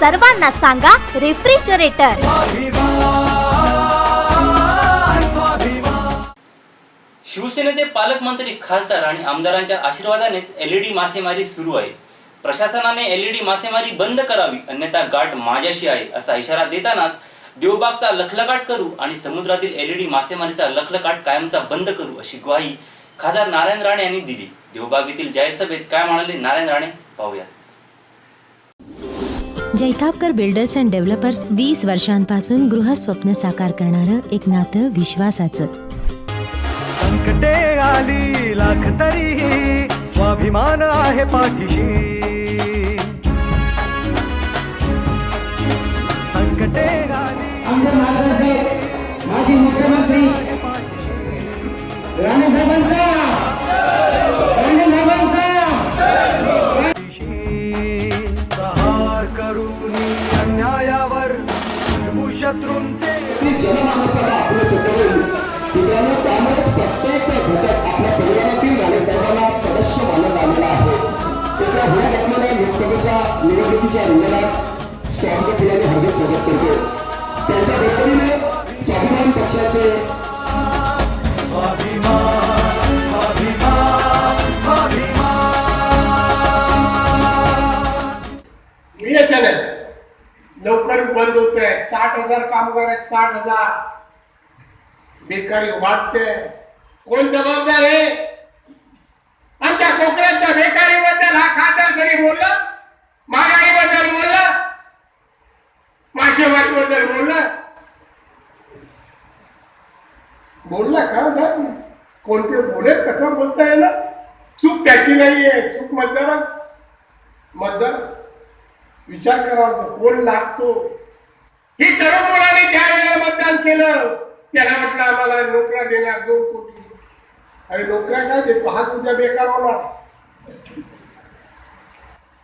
सर्वांना सांगा रेफ्रिजरेटर. शिवसेनेचे पालकमंत्री खासदार आणि आमदारांच्या आशीर्वादानेच एलईडी मासेमारी सुरू आहे. प्रशासनाने एलईडी मासेमारी बंद करावी अन्यथा गाठ माझ्याशी आहे असा इशारा देतानाच देवबागचा लखलकाट करू आणि समुद्रातील एलईडी मासेमारीचा लखलकाट कायमचा बंद करू अशी ग्वाही खासदार नारायण राणे यांनी दिली. देवबाग येथील जाहीर सभेत काय म्हणाले नारायण राणे? पाहूया. जैतापकर बिल्डर्स अँड डेव्हलपर्स वीस वर्षांपासून गृहस्वप्न साकार करणारं एक नातं विश्वासाचं. संकटे आली लाख तरीही स्वाभिमान आहे पाठीशी. संकटे आली. आमच्या महाराष्ट्राचे माजी मुख्यमंत्री राणे उठवू शत्रूंचे त्यामुळे प्रत्येक घटक आपल्या परिवारातील राणे सदस्य मानत आलेला आहे त्याच्या होत असलेल्या लोकसभेच्या निवडणुकीच्या रिंगणात स्वागत केल्याने हार्दिक स्वागत करतो त्याच्या बरोबरीने स्वाभिमान पक्षाचे स्वाभिमान स्वाभिमान. लवकर बंद होत साठ हजार कामगार आहेत साठ हजार. बेकारी वाढते कोण जबाबदार आहे? आमच्या कोकणाच्या बेकारीबद्दल हा खासदार तरी बोलला महागाईबद्दल बोलला मासेमारीबद्दल बोलला. बोलला का नाही कोणते बोले कसं बोलता येईल चूक त्याची नाहीये. चूक मतदाराची. मतदार विचार करावा कोण लागतो? ही तरुण मुलांनी त्यावेळेला मतदान केलं त्याला म्हटलं आम्हाला नोकऱ्या देणार दोन कोटी. आणि नोकऱ्या काय ते पाच तुमच्या बेकार होणार.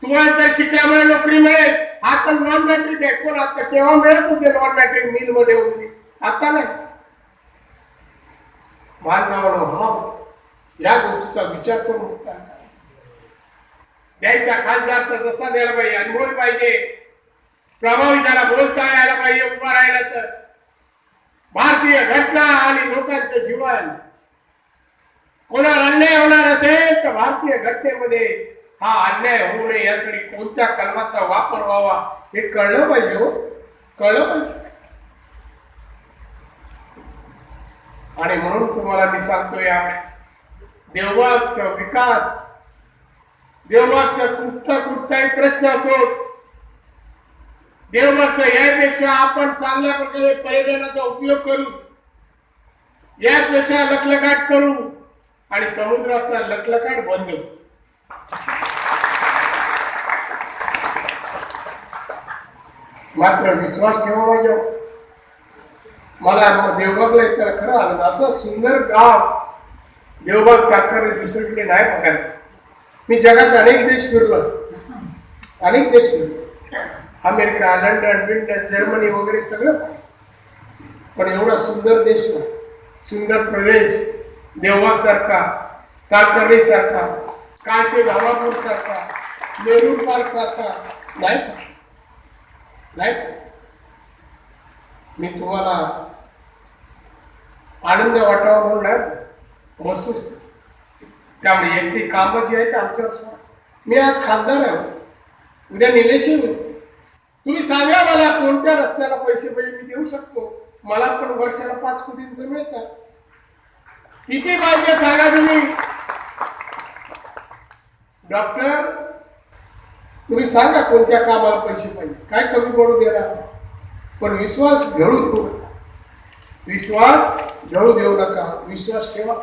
तुम्हाला तर शिकल्यामुळे नोकरी मिळेल. आता नॉन मॅट्रिक आहे. कोण आता केव्हा मिळत होते नॉन मॅट्रिक मिलमध्ये होती आता नाही. मानवानं भाव या गोष्टीचा विचार करून होता द्यायचा खासदार तर जसा द्यायला पाहिजे अनुभव पाहिजे. प्रभावी त्याला बोलता यायला पाहिजे उभा राहिला तर. भारतीय घटना आणि लोकांचं जीवन. कोणाला अन्याय होणार असेल तर भारतीय घटनेमध्ये हा अन्याय होऊ नये यासाठी कोणत्या कलमाचा वापर व्हावा हे कळलं पाहिजे हो. कळलं पाहिजे. आणि म्हणून तुम्हाला मी सांगतो यावेळी देवबागचा विकास देवबागचा कुठला कुठलाही प्रश्न असो देवबागचा यापेक्षा आपण चांगल्या प्रकारे पर्यटनाचा उपयोग करू यापेक्षा लखलकाट करू आणि समुद्रातला लखलकाट बंद करू. मात्र विश्वास ठेवा माझ्या. मला देवबागला इतकं खरं आलं असं सुंदर गाव देवबाग कारखाने दुसरीकडे नाही बघायला. मी जगात अनेक देश फिरलो. अनेक देश फिरलो. अमेरिका लंडन ब्रिटन जर्मनी वगैरे सगळं पण एवढा सुंदर देश ना सुंदर प्रदेश देवासारखा सारखा सारखा काशी धामापूर सारखा नेहरू पार्क सारखा नाही नाही मी तुम्हाला आनंद वाटावा म्हणून नाही महसूस त्यामुळे येथली कामं जी आहेत आमचं असं. मी आज खासदार आहे. उद्या निलेशी तुम्ही सांगा मला कोणत्या रस्त्याला पैसे पाहिजे मी देऊ शकतो? मला पण वर्षाला पाच कोटी रुपये मिळतात. किती पाहिजे सांगा तुम्ही. डॉक्टर तुम्ही सांगा कोणत्या कामाला पैसे पाहिजे? काय कमी पडू देणार? पण विश्वास घडू देऊ नका. विश्वास घडू देऊ नका. विश्वास ठेवा.